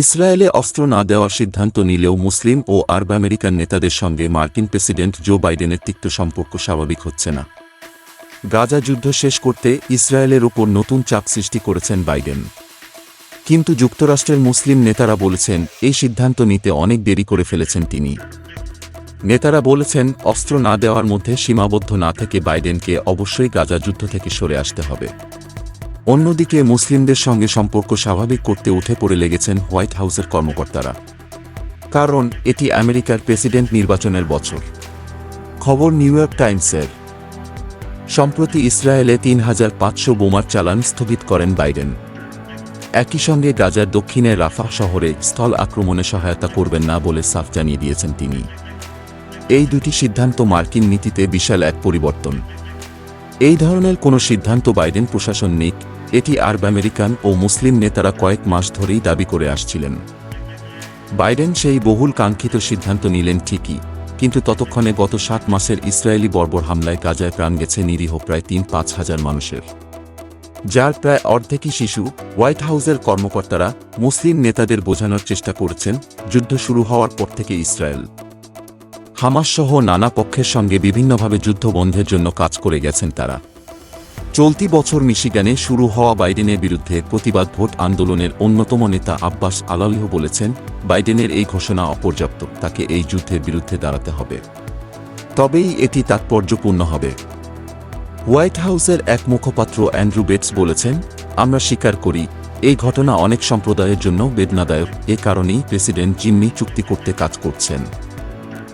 ইসরায়েলে অস্ত্র না দেওয়ার সিদ্ধান্ত নিলেও মুসলিম ও আরব আমেরিকান নেতাদের সঙ্গে মার্কিন প্রেসিডেন্ট জো বাইডেনের তিক্ত সম্পর্ক স্বাভাবিক হচ্ছে না। গাজা যুদ্ধ শেষ করতে ইসরায়েলের ওপর নতুন চাপ সৃষ্টি করেছেন বাইডেন। কিন্তু যুক্তরাষ্ট্রের মুসলিম নেতারা বলেছেন, এই সিদ্ধান্ত নিতে অনেক দেরি করে ফেলেছেন তিনি। নেতারা বলেছেন, অস্ত্র না দেওয়ার মধ্যে সীমাবদ্ধ না থেকে বাইডেনকে অবশ্যই গাজা যুদ্ধ থেকে সরে আসতে হবে। অন্যদিকে মুসলিমদের সঙ্গে সম্পর্ক স্বাভাবিক করতে উঠে পড়ে লেগেছেন হোয়াইট হাউসের কর্মকর্তারা। কারণ, এটি আমেরিকার প্রেসিডেন্ট নির্বাচনের বছর। খবর নিউ ইয়র্ক টাইমসের। সম্প্রতি ইসরায়েলে তিন হাজার পাঁচশো বোমার চালান স্থগিত করেন বাইডেন। একই সঙ্গে গাজার দক্ষিণে রাফা শহরে স্থল আক্রমণে সহায়তা করবেন না বলে সাফ জানিয়ে দিয়েছেন তিনি। এই দুটি সিদ্ধান্ত মার্কিন নীতিতে বিশাল এক পরিবর্তন। এই ধরনের কোনো সিদ্ধান্ত বাইডেন প্রশাসন নিক, এটি আরব আমেরিকান ও মুসলিম নেতারা কয়েক মাস ধরেই দাবি করে আসছিলেন। বাইডেন সেই বহুল কাঙ্ক্ষিত সিদ্ধান্ত নিলেন ঠিকই, কিন্তু ততক্ষণে গত সাত মাসের ইসরায়েলি বর্বর হামলায় গাজায় প্রাণ গেছে নিরীহ প্রায় তিন পাঁচ হাজার মানুষের। যার প্রায় অর্ধেকই শিশু, হোয়াইট হাউসের কর্মকর্তারা মুসলিম নেতাদের বোঝানোর চেষ্টা করছেন, যুদ্ধ শুরু হওয়ার পর থেকে ইসরায়েল। হামাস সহ নানা পক্ষের সঙ্গে বিভিন্নভাবে যুদ্ধ বন্ধের জন্য কাজ করে গেছেন তারা। চলতি বছর মিশিগানে শুরু হওয়া বাইডেনের বিরুদ্ধে প্রতিবাদ ভোট আন্দোলনের অন্যতম নেতা আব্বাস আলালিহ বলেছেন, বাইডেনের এই ঘোষণা অপর্যাপ্ত, তাকে এই যুদ্ধের বিরুদ্ধে দাঁড়াতে হবে। তবেই এটি তাৎপর্যপূর্ণ হবে। হোয়াইট হাউসের এক মুখপাত্র অ্যান্ড্রু বেটস বলেছেন, আমরা স্বীকার করি, এই ঘটনা অনেক সম্প্রদায়ের জন্য বেদনাদায়ক, এ কারণেই প্রেসিডেন্ট জিম্মি চুক্তি করতে কাজ করছেন।